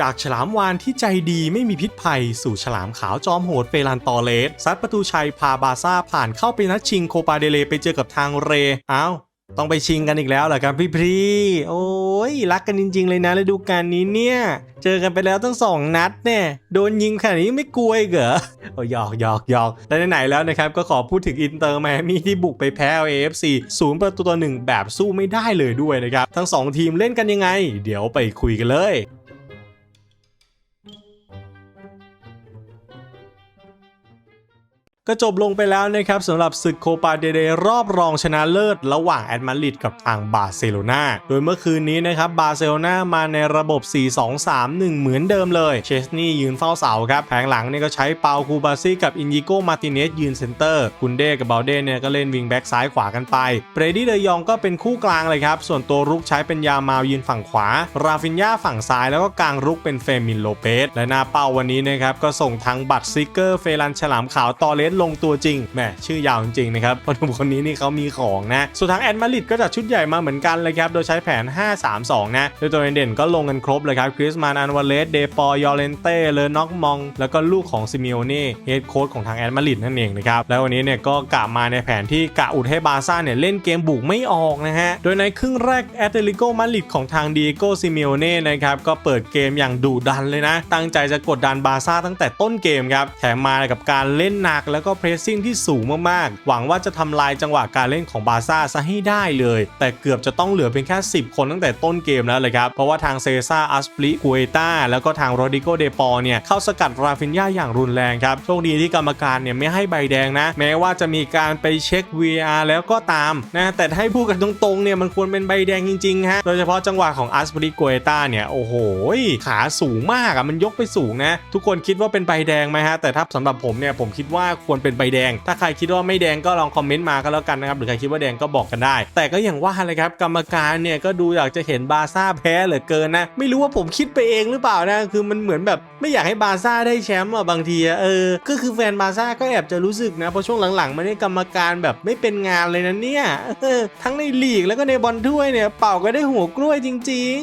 จากฉลามวานที่ใจดีไม่มีพิษภัย สู่ฉลามขาวจอมโหดเฟรานตอเลสซัดประตูชัยพาบาซ่าผ่านเข้าไปนัดชิงโคปาเดเลไปเจอกับทางเรอ้าวต้องไปชิงกันอีกแล้วเหรอครับพี่พรีโอ้ยรักกันจริง ๆ เลยนะฤดูกาลนี้เนี่ย เจอกันไปแล้วตั้งสองนัดเนี่ย โดนยิงขนาดนี้ไม่กลัวเหรอโอ้ยหยอกหยอกหยอกและไหนๆแล้วนะครับ ก็ขอพูดถึงอินเตอร์แมมี่ที่บุกไปแพ้ AFC ศูนย์ประตูต่อหนึ่งแบบสู้ไม่ได้เลยด้วยนะครับ ทั้ง 2 ทีมเล่นกันยังไง เดี๋ยวไปคุยกันเลย ก็จบลงไปแล้วนะครับสำหรับศึกโคปาเดเดรอบรองชนะเลิศ ระหว่างแอดมาดริดกับทางบาร์เซโลนาโดยเมื่อคืนนี้นะครับบาร์เซโลนามาในระบบ 4-2-3-1 เหมือนเดิมเลยเชสนี่ยืนเฝ้าเสาครับแผงหลังเนี่ยก็ใช้เปาคูบาซี่กับอินยิโกมาติเนสยืนเซนเตอร์คุณเดกับบาเดเนี่ยก็เล่นวิงแบ็กซ้ายขวากันไปเบรดี้เดยองก็เป็นคู่กลางเลยครับส่วนตัวรุกใช้เป็นยามาวยืนฝั่งขวา ราฟินยาฝั่งซ้ายแล้วก็กลางรุกเป็นเฟมินโลเปสและหน้าเป้าวันนี้นะครับก็ส่งทั้งบัตซิกเกอร์เฟรันฉลามขาวตอเลสลงตัวจริงแหมชื่อยาวจริงๆนะครับเพราะหนุ่มคนนี้นี่เขามีของนะส่วนทางแอดมาริดก็จัดชุดใหญ่มาเหมือนกันเลยครับโดยใช้แผน 5-3-2 นะโดยตัวเด่นๆก็ลงกันครบเลยครับคริสมานอันวาเลสเดปอยอเลนเต้เลน็อกมอง แล้วก็ลูกของซิมิโอเน่เฮดโค้ชของทางแอดมาริดนั่นเองนะครับแล้ววันนี้เนี่ยก็กะมาในแผนที่กะอุดให้บาร์ซ่าเนี่ยเล่นเกมบุกไม่ออกนะฮะโดยในครึ่งแรกแอตเลติโกมาริดของทางดีโกซิมิโอเน่นะครับก็เปิดเกมอย่างดุดันเลยนะ ตั้งใจจะกดดันบาร์ซ่าตั้งแต่ต้นเกมครับแถมมากับการเล่นหนักแล้วก็ก็เพรสซิ่งที่สูงมากๆ หวังว่าจะทำลายจังหวะการเล่นของบาร์ซ่าซะให้ได้เลย แต่เกือบจะต้องเหลือเพียงแค่ 10 คนตั้งแต่ต้นเกมแล้วเลยครับ เพราะว่าทางเซซ่าอัสปลิกูเอตาแล้วก็ทางโรดิโกเดปอเนี่ยเข้าสกัดราฟินยาอย่างรุนแรงครับ โชคดีที่กรรมการเนี่ยไม่ให้ใบแดงนะ แม้ว่าจะมีการไปเช็ค VR แล้วก็ตามนะแต่ให้พูดกันตรงๆเนี่ยมันควรเป็นใบแดงจริงๆฮะโดยเฉพาะจังหวะของอัสปลิกูเอตาเนี่ยโอ้โหขาสูงมากอะมันยกไปสูงนะทุกคนคิดว่าเป็นใบแดงไหมฮะแต่ถ้าสำหรับผมเนี่ยผมคิดว่าควรเป็นใบแดง ถ้าใครคิดว่าไม่แดงก็ลองคอมเมนต์มาก็แล้วกันนะครับหรือใครคิดว่าแดงก็บอกกันได้ แต่ก็อย่างว่าเลยครับกรรมการเนี่ยก็ดูอยากจะเห็นบาซ่าแพ้เหลือเกินนะ ไม่รู้ว่าผมคิดไปเองหรือเปล่านะคือมันเหมือนแบบไม่อยากให้บาซ่าได้แชมป์อะบางทีเออก็คือแฟนบาซ่าก็แอบจะรู้สึกนะเพราะช่วงหลังๆมันนี่กรรมการแบบไม่เป็นงานเลยนะเนี่ยออทั้งในลีกแล้วก็ในบอลถ้วยเนี่ยเป่าก็ได้หัวกล้วยจริง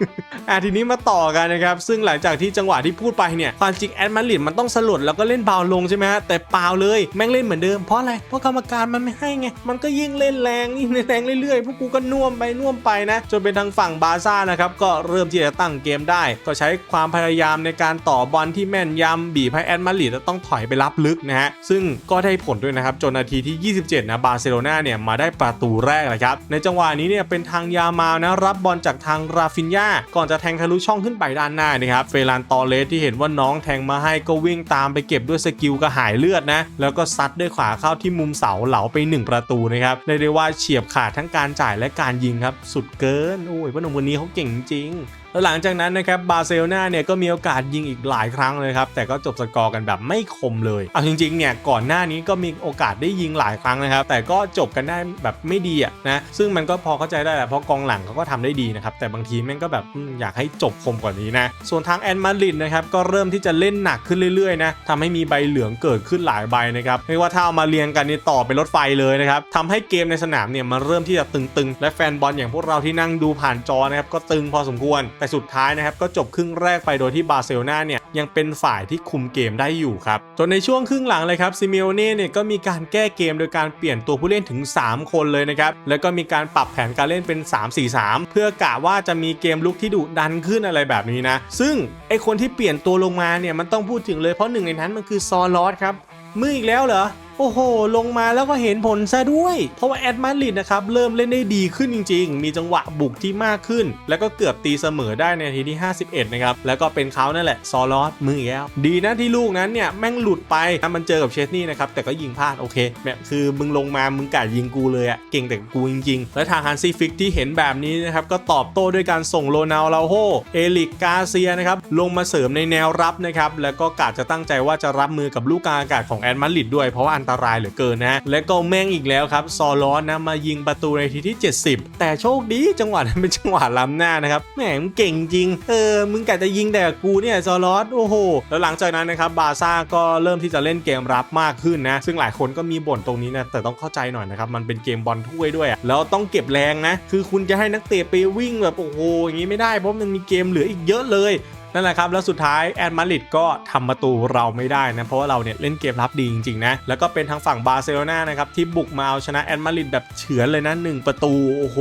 ๆอะทีนี้มาต่อกันนะครับซึ่งหลังจากที่จังหวะที่พูดไปเนี่ยความจริงแอดมาริดมันต้องสลดแล้วก็เล่นเบาลงใช่ไหมฮะแต่เปล่าเลย แม่งเล่นเหมือนเดิมเพราะอะไร เพราะกรรมการมันไม่ให้ไง มันก็ยิ่งเล่นแรงยิ่งแรงเรื่อยๆ พวกกูก็น่วมไปน่วมไปนะ จนเป็นทางฝั่งบาซ่านะครับ ก็เริ่มที่จะตั้งเกมได้ ก็ใช้ความพยายามในการต่อบอลที่แม่นยำบีบให้แอดมาดริดต้องถอยไปรับลึกนะฮะ ซึ่งก็ได้ผลด้วยนะครับ จนนาทีที่ 27 นะ บาร์เซโลนาเนี่ยมาได้ประตูแรกเลยครับ ในจังหวะนี้เนี่ยเป็นทางยามานะรับบอลจากทางราฟินยาก่อนจะแทงทะลุช่องขึ้นไปด้านหน้านะครับ เฟรานตอเลสที่เห็นว่าน้องแทงมาให้ก็วิ่งตามไปเก็บด้วยสกิลกระหายเลือดนะแล้วก็ซัดด้วยขวาเข้าที่มุมเสาเหลาไป 1 ประตูนะครับเรียกได้ว่าเฉียบขาดทั้งการจ่ายและการยิงครับ สุดเกินโอ้ยพนุ่มคนนี้เขาเก่งจริง แล้วหลังจากนั้นนะครับบาร์เซโลนาเนี่ยก็มีโอกาสยิงอีกหลายครั้งเลยครับแต่ก็จบสกอร์กันแบบไม่คมเลยเอาจริงๆเนี่ยก่อนหน้านี้ก็มีโอกาสได้ยิงหลายครั้งนะครับแต่ก็จบกันได้แบบไม่ดีอะนะซึ่งมันก็พอเข้าใจได้แหละเพราะกองหลังเขาก็ทำได้ดีนะครับแต่บางทีแม่งก็แบบอยากให้จบคมกว่านี้นะส่วนทางแอนมาริดนะครับก็เริ่มที่จะเล่นหนักขึ้นเรื่อยๆนะทำให้มีใบเหลืองเกิดขึ้นหลายใบนะครับไม่ว่าถ้าเอามาเรียงกันนี่ต่อเป็นรถไฟเลยนะครับทำให้เกมในสนามเนี่ยมันเริ่มที่จะตึงๆ และแฟนบอลอย่างพวกเราที่นั่งดูผ่านจอนะครับก็ตึงพอสมควรแต่สุดท้ายนะครับก็จบครึ่งแรกไปโดยที่บาร์เซโลนาเนี่ยยังเป็นฝ่ายที่คุมเกมได้อยู่ครับ จนในช่วงครึ่งหลังเลยครับซิเมโอเน่เนี่ยก็มีการแก้เกมโดยการเปลี่ยนตัวผู้เล่นถึง 3 คนเลยนะครับ แล้วก็มีการปรับแผนการเล่นเป็น 3-4-3 เพื่อกะว่าจะมีเกมลุกที่ดุดันขึ้นอะไรแบบนี้นะ ซึ่งไอคนที่เปลี่ยนตัวลงมาเนี่ยมันต้องพูดถึงเลยเพราะหนึ่งในนั้นมันคือซอลอสครับมืออีกแล้วเหรอ โอ้โห ลงมาแล้วก็เห็นผลซะด้วย เพราะว่าแอดมาดริดนะครับ เริ่มเล่นได้ดีขึ้นจริง ๆ มีจังหวะบุกที่มากขึ้น แล้วก็เกือบตีเสมอได้ในทีที่ 51 นะครับ แล้วก็เป็นเขานั่นแหละ ซอลอสมืออีกแล้วดีนะที่ลูกนั้นเนี่ย แม่งหลุดไปถ้ามันเจอกับเชสนี่นะครับ แต่ก็ยิงพลาดโอเคแบบคือมึงลงมามึงกะยิงกูเลยอะเก่งแต่กูจริงๆ และทางฮันซี่ฟิกที่เห็นแบบนี้นะครับก็ตอบโต้ด้วยการส่งโรนัลลาโฮเอลิกกาเซียนะครับลงมาเสริมในแนวรับนะครับแล้วก็กะจะตั้งใจว่าจะรับมือกับลูกกลางอากาศของแอดมาดริดด้วยเพราะว่านตรายเหลือเกินนะและก็แม่งอีกแล้วครับซอลอสนะมายิงประตูในทีที่ 70 แต่โชคดีจังหวะนั้นเป็นจังหวะล้ำหน้านะครับแหมมึงเก่งจริงเออมึงกะจะยิงแต่กูเนี่ยซอลอสโอ้โหแล้วหลังจากนั้นนะครับบาซ่าก็เริ่มที่จะเล่นเกมรับมากขึ้นนะซึ่งหลายคนก็มีบ่นตรงนี้นะแต่ต้องเข้าใจหน่อยนะครับมันเป็นเกมบอลถ้วยด้วยอะแล้วต้องเก็บแรงนะคือคุณจะให้นักเตะไปวิ่งแบบโอ้โหอย่างนี้ไม่ได้เพราะมันมีเกมเหลืออีกเยอะเลย นั่นแหละครับแล้วสุดท้ายแอดมาริดก็ทำประตูเราไม่ได้นะเพราะว่าเราเนี่ยเล่นเกมรับดีจริงๆนะแล้วก็เป็นทางฝั่งบาร์เซโลนานะครับที่บุกมาเอาชนะแอดมาริดแบบเฉือนเลยนะ1ประตูโอ้โห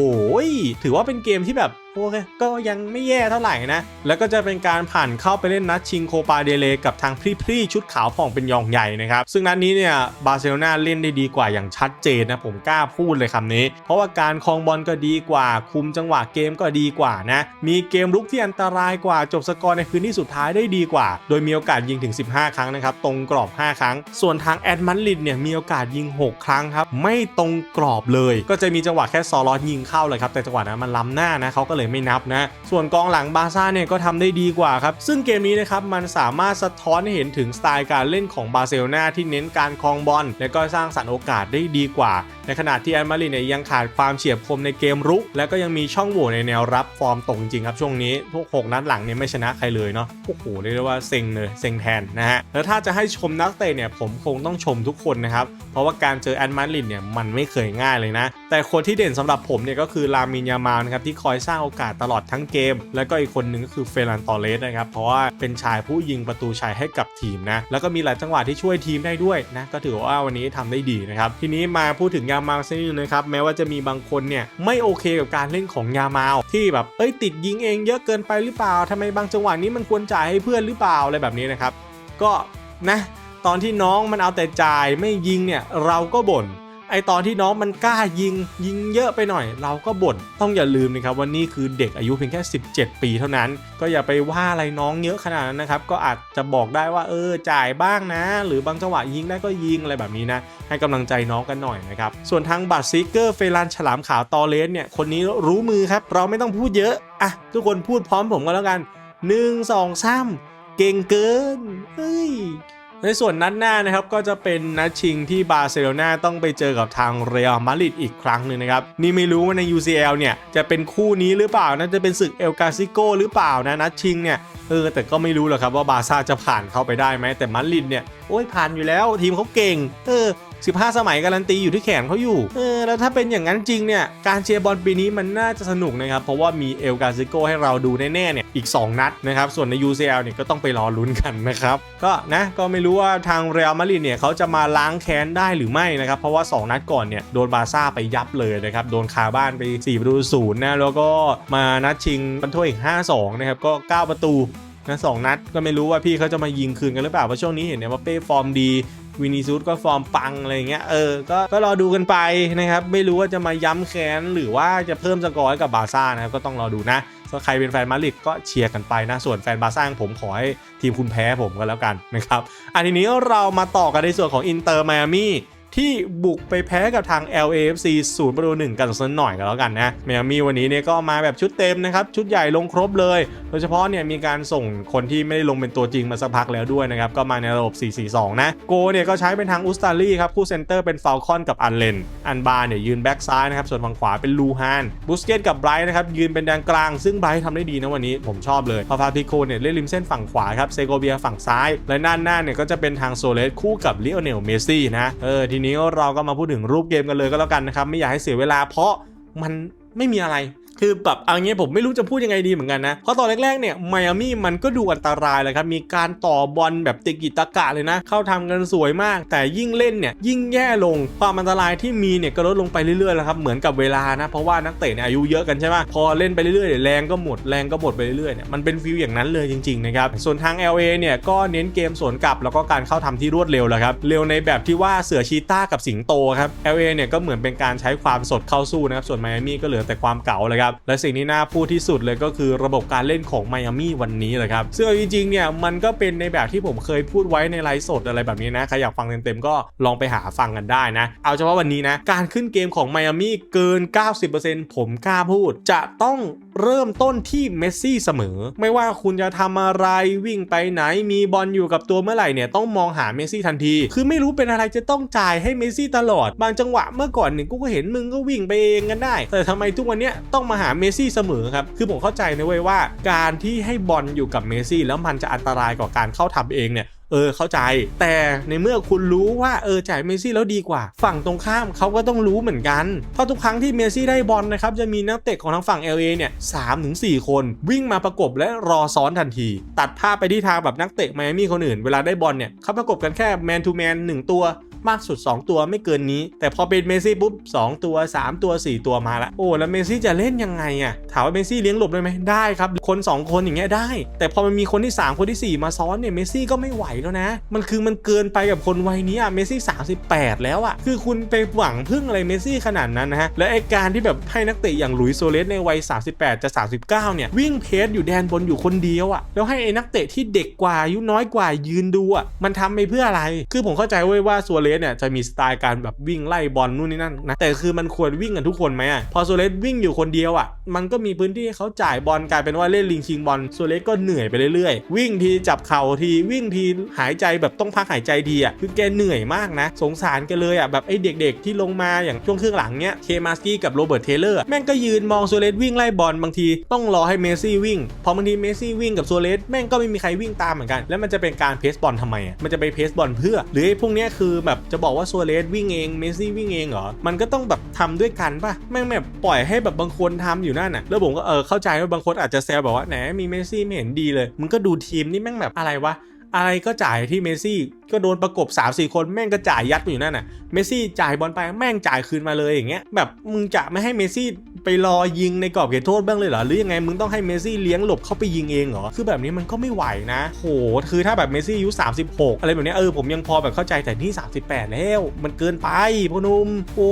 ถือว่าเป็นเกมที่แบบ โอเคก็ยังไม่แย่เท่าไหร่นะ แล้วก็จะเป็นการผ่านเข้าไปเล่นนัดชิงโคปาเดเลกับทางพรีๆชุดขาวผ่องเป็นยองใหญ่นะครับ ซึ่งนัดนี้เนี่ยบาร์เซโลนาเล่นได้ดีกว่าอย่างชัดเจนนะผมกล้าพูดเลยคำนี้ เพราะว่าการครองบอลก็ดีกว่า คุมจังหวะเกมก็ดีกว่านะ มีเกมลุกที่อันตรายกว่าจบสกอร์ในพื้นที่สุดท้ายได้ดีกว่า โดยมีโอกาสยิงถึง 15 ครั้งนะครับตรงกรอบ 5 ครั้ง ส่วนทางแอดมันลิดเนี่ยมีโอกาสยิง 6 ครั้งครับไม่ตรงกรอบเลย ก็จะมีจังหวะแค่ซอลอยิงเข้าเลยครับแต่จังหวะนั้นมันล้ำหน้านะเขาก็เลยไม่นับนะ ส่วนกองหลังบาซ่าเนี่ยก็ทำได้ดีกว่าครับ ซึ่งเกมนี้นะครับมันสามารถสะท้อนให้เห็นถึงสไตล์การเล่นของบาร์เซโลนาที่เน้นการคลองบอลและก็สร้างสรรค์โอกาสได้ดีกว่า ในขณะที่แอดมาริเนี่ยยังขาดความเฉียบคมในเกมรุก และก็ยังมีช่องโหว่ในแนวรับฟอร์มตกจริงครับช่วงนี้ทุก6นัดหลังเนี่ยไม่ชนะใครเลยเนาะโอ้โหเรียกได้ว่าเซ็งเลยเซ็งแทนนะฮะแล้วถ้าจะให้ชมนักเตะเนี่ยผมคงต้องชมทุกคนนะครับเพราะว่าการเจอแอดมาริเนี่ยมันไม่เคยง่ายเลยนะ แต่คนที่เด่นสำหรับผมเนี่ยก็คือลามินยามานะครับที่คอยสร้างโอกาสตลอดทั้งเกม แล้วก็อีกคนหนึ่งก็คือเฟรันตอเรสนะครับเพราะว่าเป็นชายผู้ยิงประตูชัยให้กับทีมนะแล้วก็มีหลายจังหวะที่ช่วยทีมได้ด้วยนะก็ถือว่าวันนี้ทำได้ดีนะครับทีนี้มาพูดถึงยามาลสักนิดนึงนะครับแม้ว่าจะมีบางคนเนี่ยไม่โอเคกับการเล่นของยามาที่แบบเอ้ยติดยิงเองเยอะเกินไปหรือเปล่าทำไมบางจังหวะนี้มันควรจ่ายให้เพื่อนหรือเปล่าอะไรแบบนี้นะครับ ก็นะตอนที่น้องมันเอาแต่จ่ายไม่ยิงเนี่ยเราก็บ่น ไอตอนที่น้องมันกล้ายิงยิงเยอะไปหน่อย เราก็บ่นต้องอย่าลืมนะครับว่านี่คือเด็กอายุเพียงแค่ 17 ปีเท่านั้น ก็อย่าไปว่าอะไรน้องเยอะขนาดนั้นนะครับ ก็อาจจะบอกได้ว่าเออจ่ายบ้างนะ หรือบางจังหวะยิงได้ก็ยิงอะไรแบบนี้นะ ให้กำลังใจน้องกันหน่อยนะครับส่วนทางบัตซิกเกอร์เฟรันฉลามขาวตอเลสเนี่ยคนนี้รู้มือครับเราไม่ต้องพูดเยอะอะทุกคนพูดพร้อมผมกันแล้วกัน 1 2 3 เก่งเกินเฮ้ย ในส่วนนัดหน้านะครับก็จะเป็นนัดชิงที่บาร์เซโลนาต้องไปเจอกับทางเรอัลมาดริดอีกครั้งหนึ่งนะครับนี่ไม่รู้ว่าใน UCL เนี่ยจะเป็นคู่นี้หรือเปล่านะจะเป็นศึกเอลกาซิโกหรือเปล่านะนัดชิงเนี่ยเออแต่ก็ไม่รู้หรอกครับว่าบาร์ซ่าจะผ่านเข้าไปได้ไหมแต่มาดริดเนี่ยโอ้ยผ่านอยู่แล้วทีมเขาเก่ง เออ 15 สมัยการันตีอยู่ที่แขนเขาอยู่เออแล้วถ้าเป็นอย่างนั้นจริงเนี่ยการเชียร์บอลปีนี้มันน่าจะสนุกนะครับเพราะว่ามีเอลกาซิโกให้เราดูแน่ๆเนี่ยอีก 2 นัดนะครับส่วนใน UCL เนี่ยก็ต้องไปรอลุ้นกันนะครับก็นะก็ไม่รู้ว่าทางเรอัลมาดริดเนี่ยเขาจะมาล้างแค้นได้หรือไม่นะครับเพราะว่า 2 นัดก่อนเนี่ยโดนบาร์ซ่าไปยับเลยนะครับโดนคาบ้านไป4ประตูศูนย์นะแล้วก็มานัดชิงบรรถ้วยอีก5-2นะครับก็ 9 ประตูนะสองนัดก็ไม่รู้ว่าพี่เขาจะมายิงคืนกันหรือเปล่าเพราะช่วงนี้เห็นเนี่ยว่าเป้ฟอร์มดี วินิซูดก็ฟอร์มปังอะไรเงี้ยเออก็ก็รอดูกันไปนะครับไม่รู้ว่าจะมาย้ำแค้นหรือว่าจะเพิ่มสกอร์ให้กับบาซ่านะครับก็ต้องรอดูนะถ้าใครเป็นแฟนมาริดก็เชียร์กันไปนะ ส่วนแฟนบาซ่างผมขอให้ทีมคุณแพ้ผมก็แล้วกันนะครับอันทีนี้เรามาต่อกันในส่วนของอินเตอร์ไมอามี่ ที่บุกไปแพ้กับทาง LAFC ศูนย์ประตูหนึ่งกันสักหน่อยกันแล้วกันนะไมามีวันนี้เนี่ยก็มาแบบชุดเต็มนะครับ ชุดใหญ่ลงครบเลย โดยเฉพาะเนี่ยมีการส่งคนที่ไม่ได้ลงเป็นตัวจริงมาสักพักแล้วด้วยนะครับ ก็มาในระบบ 4-4-2 นะ โกเนี่ยก็ใช้เป็นทางอุสตาลีครับคู่เซนเตอร์เป็นฟาลคอนกับอันเลน อันบาร์เนี่ยยืนแบ็กซ้ายนะครับ ส่วนฝั่งขวาเป็นลูฮาน บุสเกตกับไบรท์นะครับยืนเป็นแดนกลาง ซึ่งไบรท์ทำได้ดีนะวันนี้ผมชอบเลยพาฟาพิโคเนี่ยเล่นริมเส้นฝั่งขวาครับเซโกเบียฝั่งซ้าย และด้านหน้าเนี่ยก็จะเป็นทางโซเลสคู่กับลิโอเนลเมซี่นะเออทีนี้เราก็มาพูดถึงรูปเกมกันเลยก็แล้วกันนะครับ ไม่อยากให้เสียเวลาเพราะมันไม่มีอะไร คือแบบเอางี้ผมไม่รู้จะพูดยังไงดีเหมือนกันนะ เพราะตอนแรกๆเนี่ยไมอามี่มันก็ดูอันตรายเลยครับ มีการต่อบอลแบบติกิตะกะเลยนะ เข้าทำกันสวยมาก แต่ยิ่งเล่นเนี่ยยิ่งแย่ลง ความอันตรายที่มีเนี่ยก็ลดลงไปเรื่อยๆแล้วครับ เหมือนกับเวลานะ เพราะว่านักเตะเนี่ยอายุเยอะกันใช่ไหมพอเล่นไปเรื่อยๆเนี่ยแรงก็หมดแรงก็หมดไปเรื่อยๆเนี่ยมันเป็นฟิลอย่างนั้นเลยจริงๆนะครับ ส่วนทาง LA เนี่ยก็เน้นเกมสวนกลับแล้วก็การเข้าทำที่รวดเร็วแหละครับ เร็วในแบบที่ว่าเสือชีต้ากับสิงโตครับ LA เนี่ยก็เหมือนเป็นการใช้ความสดเข้าสู้นะครับ ส่วนไมอามี่ก็เหลือแต่ความเก่าเลยครับและสิ่งที่น่าพูดที่สุดเลยก็คือระบบการเล่นของไมอามี่วันนี้เลยครับซึ่งจริงๆเนี่ยมันก็เป็นในแบบที่ผมเคยพูดไว้ในไลฟ์สดอะไรแบบนี้นะใครอยากฟังเต็มๆก็ลองไปหาฟังกันได้นะ เอาเฉพาะวันนี้นะ การขึ้นเกมของไมอามี่เกิน 90%ผมกล้าพูด จะต้องเริ่มต้นที่เมสซี่เสมอ ไม่ว่าคุณจะทำอะไรวิ่งไปไหนมีบอลอยู่กับตัวเมื่อไหร่เนี่ยต้องมองหาเมสซี่ทันที คือไม่รู้เป็นอะไรจะต้องจ่ายให้เมสซี่ตลอด บางจังหวะเมื่อก่อนหนึ่งกูก็เห็นมึงก็วิ่งไปเองกันได้ แต่ทำไมทุกวันเนี้ยต้องมาหาเมสซี่เสมอครับ คือผมเข้าใจนะเว้ยว่า การที่ให้บอลอยู่กับเมสซี่แล้วมันจะอันตรายกว่าการเข้าทำเองเนี่ย เออเข้าใจ แต่ในเมื่อคุณรู้ว่าเออจ่ายเมซี่แล้วดีกว่า ฝั่งตรงข้ามเขาก็ต้องรู้เหมือนกันเพราะทุกครั้งที่เมซี่ได้บอลนะครับจะมีนักเตะของทางฝั่ง LA เนี่ยสามถึงสี่คนวิ่งมาประกบและรอซ้อนทันที ตัดภาพไปที่ทางแบบนักเตะไมอามี่คนอื่น เวลาได้บอลเนี่ยเขาประกบกันแค่แมนทูแมนหนึ่งตัว มากสุด 2 ตัวไม่เกินนี้ แต่พอเป็นเมซี่ปุ๊บ2ตัว 3 ตัว 4 ตัวมาละโอ้แล้วเมซี่จะเล่นยังไงอะ่ะถามว่าเมซี่เลี้ยงหลบได้ไหมได้ครับ คน 2 คนอย่างเงี้ยได้ แต่พอมันมีคนที่ 3 คนที่ 4 มาซ้อนเนี่ยเมซี่ก็ไม่ไหวแล้วนะ มันคือมันเกินไปกับคนวัยนี้อะเมซี่38 แล้วอะ่ะคือคุณไปหวังพึ่งอะไรเมซี่ขนาดนั้นนะฮะและไอการที่แบบให้นักเตะอย่างหลุยส์โซเลสในวัย 38 จะ 39 เนี่ย วิ่งเพสอยู่แดนบนอยู่คนเดียวอะ่ะแล้วให้ไอ้นักเตะที่เด็กกว่าอายุน้อยกว่ายืนดูอะ่ะมันทำไปเพื่ออะไร คือผมเข้าใจเว้ยว่าโซเลสเนี่ยจะมีสไตล์การแบบวิ่งไล่บอลนู่นนี่นั่นนะแต่คือมันควรวิ่งกันทุกคนไหมอะพอโซเลสวิ่งอยู่คนเดียวอะมันก็มีพื้นที่ให้เขาจ่ายบอลกลายเป็นว่าเล่นลิงชิงบอลโซเลสก็เหนื่อยไปเรื่อยๆ วิ่งทีจับเข่าทีวิ่งทีหายใจแบบต้องพักหายใจทีอะคือแกเหนื่อยมากนะ สงสารแกเลยอะแบบไอ้เด็ก ๆ ที่ลงมาอย่างช่วงครึ่งหลังเนี้ยเคมาสกี้กับโรเบิร์ตเทเลอร์แม่งก็ยืนมองโซเลสวิ่งไล่บอลบางทีต้องรอให้เมซี่วิ่งพอบางทีเมซี่วิ่งกับโซเลสแม่งก็ไม่มีใครวิ่งตามเหมือนกัน แล้วมันจะเป็นการเพสบอลทำไมอะมันจะไปเพสบอลเพื่อ หรือไอ้พวกเนี้ยคือแบบจะบอกว่าโซเลสวิ่งเองเมสซี่วิ่งเองเหรอ มันก็ต้องแบบทำด้วยกันป่ะแม่งแบบปล่อยให้แบบบางคนทำอยู่นั่นน่ะแล้วผมก็เออเข้าใจว่าบางคนอาจจะแซวแบบว่าแหนมีเมสซี่ไม่เห็นดีเลยมึงก็ดูทีมนี่แม่งแบบอะไรวะอะไรก็จ่ายที่เมสซี่ ก็โดนประกบ3 4คนแม่งก็จ่ายยัดไปอยู่นั่นน่ะเมสซี่จ่ายบอลไปแม่งจ่ายคืนมาเลยอย่างเงี้ยแบบมึงจะไม่ให้เมสซี่ไปรอยิงในกรอบเขตโทษบ้างเลยเหรอหรือยังไงมึงต้องให้เมสซี่เลี้ยงหลบเข้าไปยิงเองเหรอคือแบบนี้มันก็ไม่ไหวนะโหคือถ้าแบบเมสซี่อายุ36 อะไรแบบนี้เออผมยังพอแบบเข้าใจแต่นี่ 38 แล้ว มันเกินไปพ่อหนุ่มโอ้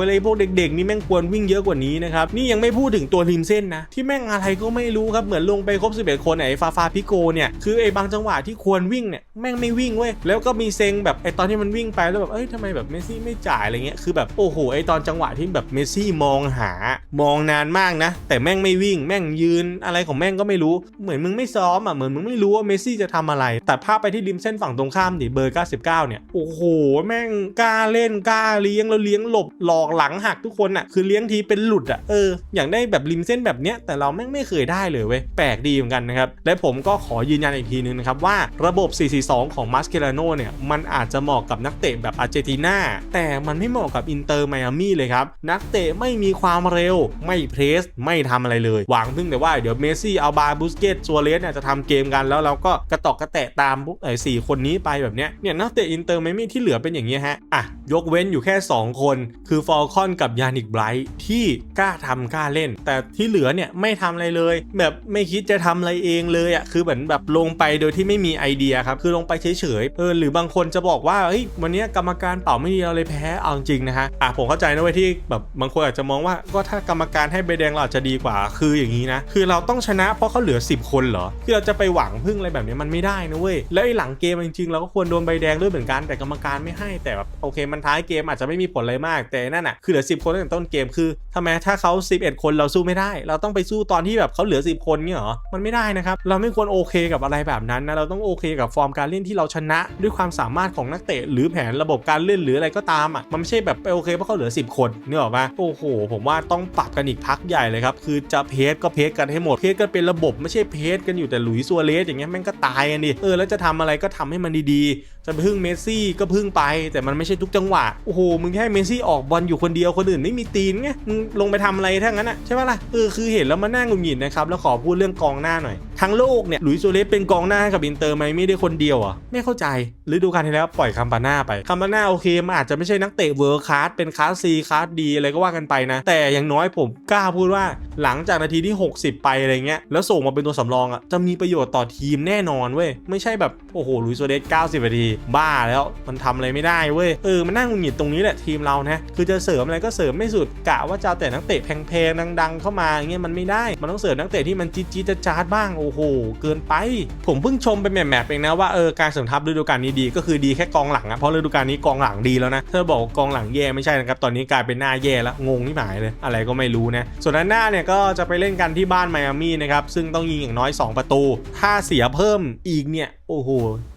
อะไรพวกเด็กๆนี่แม่งควรวิ่งเยอะกว่านี้นะครับนี่ยังไม่พูดถึงตัวริมเส้นนะที่แม่งอะไรก็ไม่รู้ครับเหมือนลงไปครบ11คนไอ้ฟาฟาพิโกเนี่ยคือไอ้บางจังหวะที่ควรวิ่งเนี่ยแม่งไม่วิ่งเว้ยแล้วก็มีเซ็งแบบไอ้ตอนที่มันวิ่งไปแล้วแบบเอ้ยทำไมแบบเมสซี่ไม่จ่ายอะไรเงี้ยคือแบบโอ้โหไอ้ตอนจังหวะที่แบบเมสซี่มองหามองนานมากนะ แต่แม่งไม่วิ่งแม่งยืนอะไรของแม่งก็ไม่รู้เหมือนมึงไม่ซ้อมอะเหมือนมึงไม่รู้ว่าเมสซี่จะทำอะไรแต่ภาพไปที่ริมเส้นฝั่งตรงข้ามดิเบอร์ 99 เนี่ยโอ้โหแม่งกล้าเล่นกล้าเลี้ยงแล้วเลี้ยงหลบหลอกหลังหักทุกคนอะคือเลี้ยงทีเป็นหลุดอะเอออย่างได้แบบริมเส้นแบบเนี้ยแต่เราแม่งไม่เคยได้เลยเว้ยแปลกดีเหมือนกันนะครับและผมก็ขอยืนยันอีกทีนึงนะครับว่าระบบ 442 ของมาสเคลาโนเนี่ยมันอาจจะเหมาะกับนักเตะแบบอาร์เจนตินาแต่มันไม่เหมาะกับอินเตอร์ไมอามี่เลยครับ นักเตะไม่มีความเร็ว ไม่เพรส ไม่ทำอะไรเลย หวังพึ่งแต่ว่าเดี๋ยวเมซี่เอาบาบูสเกตซัวเรสเนี่ยจะทำเกมกันแล้วเราก็กระตอกกระแตะตามพวกไอ้สี่คนนี้ไปแบบเนี้ยเนี่ยนักเตะอินเตอร์ไมอามี่ที่เหลือเป็นอย่างนี้ฮะอะยกเว้นอยู่แค่ 2 คน คือฟอลคอนกับยานิกไบรท์ที่กล้าทำกล้าเล่น แต่ที่เหลือเนี่ยไม่ทำอะไรเลย แบบไม่คิดจะทำอะไรเองเลยอะคือเหมือนแบบลงไปโดยที่ไม่มีไอเดียครับคือลงไปเฉยๆเออหรือบางคนจะบอกว่าเฮ้ยวันนี้กรรมการเป่าไม่ดีเราเลยแพ้เอาจริงนะฮะอะผมเข้าใจนะเว้ยที่แบบบางคนอาจจะมองว่าก็ถ้ากรรมการให้ใบแดงเราจะดีกว่าคืออย่างนี้นะ คือเราต้องชนะเพราะเขาเหลือ 10 คนเหรอคือเราจะไปหวังพึ่งอะไรแบบนี้มันไม่ได้นะเว้ยแล้วไอ้หลังเกมจริงๆเราก็ควรโดนใบแดงด้วยเหมือนกันแต่กรรมการไม่ให้แต่แบบโอเคมันท้ายเกมอาจจะไม่มีผลอะไรมาก แต่นั่นน่ะคือเหลือ 10 คนตั้งแต่ต้นเกมคือทำไมถ้าเขา 11 คนเราสู้ไม่ได้ เราต้องไปสู้ตอนที่แบบเขาเหลือ 10 คนเนี่ยเหรอมันไม่ได้นะครับเราไม่ควรโอเคกับอะไรแบบนั้นนะเราต้องโอเคกับฟอร์มการเล่นที่เราชนะด้วยความสามารถของนักเตะหรือแผนระบบการเล่นหรืออะไรก็ตามอะมันไม่ใช่แบบโอเคเพราะเขาเหลือ 10 คนเนึกออกปะโอ้โห ผมว่าต้องปรับกันอีกพักใหญ่เลยครับคือจะเพสก็เพสกันให้หมดเพสกันเป็นระบบไม่ใช่เพสกันอยู่แต่หลุยส์ซัวเรสอย่างเงี้ยแม่งก็ตายกันดิเออแล้วจะทำอะไรก็ทำให้มันดีๆ จะพึ่งเมสซี่ก็พึ่งไป แต่มันไม่ใช่ทุกจังหวะโอ้โหมึงแค่เมสซี่ออกบอลอยู่คนเดียวคนอื่นไม่มีตีนไงมึงลงไปทำอะไรทั้งนั้นอะใช่ปะล่ะเออคือเห็นแล้วมันน่าหงุดหงิดนะครับแล้วขอพูดเรื่องกองหน้าหน่อย ทั้งโลกเนี่ยหลุยส์ซัวเรสเป็นกองหน้าให้กับอินเตอร์ไหมไม่ได้คนเดียวอะไม่เข้าใจฤดูกาลที่แล้วปล่อยคัมปาน่าไปคัมปาน่าโอเคมันอาจจะไม่ใช่นักเตะเวิร์คลาสเป็นคลาสซีคลาสดีอะไรก็ว่ากันไปนะ แต่อย่างน้อยผมกล้าพูดว่าหลังจากนาทีที่ 60 ไปอะไรเงี้ยแล้วส่งมาเป็นตัวสำรองอะจะมีประโยชน์ต่อทีมแน่นอนเว้ยไม่ใช่แบบโอ้โหลุยส์ซัวเรส90นาทีบ้าแล้วมันทำอะไรไม่ได้เว้ยเออมันน่าหงุดหงิดตรงนี้แหละทีมเรานะคือจะเสริมอะไรก็เสริมไม่สุดกะว่าจะแต่นักเตะแพงๆดังๆ เข้ามาอย่างเงี้ยมันไม่ได้มันต้องเสริมนักเตะที่มันจี๊ดจี๊ดจ๊าดบ้างโอ้โหเกินไป ผมเพิ่งชมไปแหมๆเองนะว่าเออการเสริมทัพฤดูกาลนี้ดีก็คือดีแค่กองหลังอะเพราะฤดูกาลนี้กองหลังดีแล้วนะเธอบอกกองหลังแย่ไม่ใช่นะครับตอนนี้กลายเป็นหน้าแย่แล้วงงที่หมายเลย อะไรก็ไม่รู้นะส่วนด้านหน้าเนี่ยก็จะไปเล่นกันที่บ้านไมอามี่นะครับซึ่งต้องยิงอย่างน้อย 2 ประตู ถ้าเสียเพิ่มอีกเนี่ย โอ้โห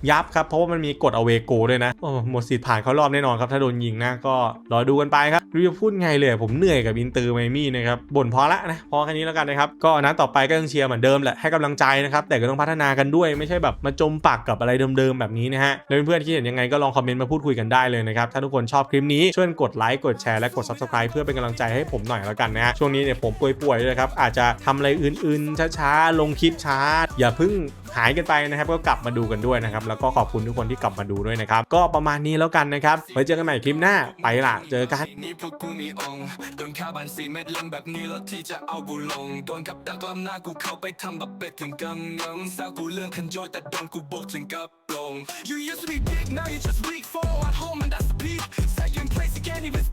ยับครับ เพราะว่ามันมีกฎอเวโกด้วยนะ โอ้หมดสิทธิ์ผ่านเขารอบแน่นอนครับ ถ้าโดนยิงนะ ก็รอดูกันไปครับรู้จะพูดไงเลย ผมเหนื่อยกับอินเตอร์ไมมี่นะครับ บ่นพอละนะ พอแค่นี้แล้วกันนะครับ ก็นะต่อไปก็ยังเชียร์เหมือนเดิมแหละ ให้กำลังใจนะครับ แต่ก็ต้องพัฒนากันด้วย ไม่ใช่แบบมาจมปักกับอะไรเดิมๆแบบนี้นะฮะ แล้วเพื่อนๆคิดเห็นยังไงก็ลองคอมเมนต์มาพูดคุยกันได้เลยนะครับ ถ้าทุกคนชอบคลิปนี้ช่วยกดไลค์ กดแชร์ และกด subscribe เพื่อเป็นกำลังใจให้ผมหน่อยแล้วกันนะฮะ ช่วงนี้เนี่ยผมป่วยๆเลยครับ อาจจะทำอะไรอื่นๆช้าๆลงคลิปช้าอย่าเพิ่ง หายกันไปนะครับ ก็กลับมาดูกันด้วยนะครับ แล้วก็ขอบคุณทุกคนที่กลับมาดูด้วยนะครับ ก็ประมาณนี้แล้วกันนะครับไว้เจอกันใหม่คลิปหน้าไปละเจอกันนี้พวกกูมีองค์โดนข้าวบันสีเม็ดลงแบบนี้แล้วที่จะเอากูลงโดนกับดักตัวอำนาจกูเข้าไปทำแบบเป็ดถึงกำเงิงสาวกูเรื่องคันโยแต่โดนกูบุกถึงกับลง You used to be big now you just weak for at home and that's the peak Second place you can't even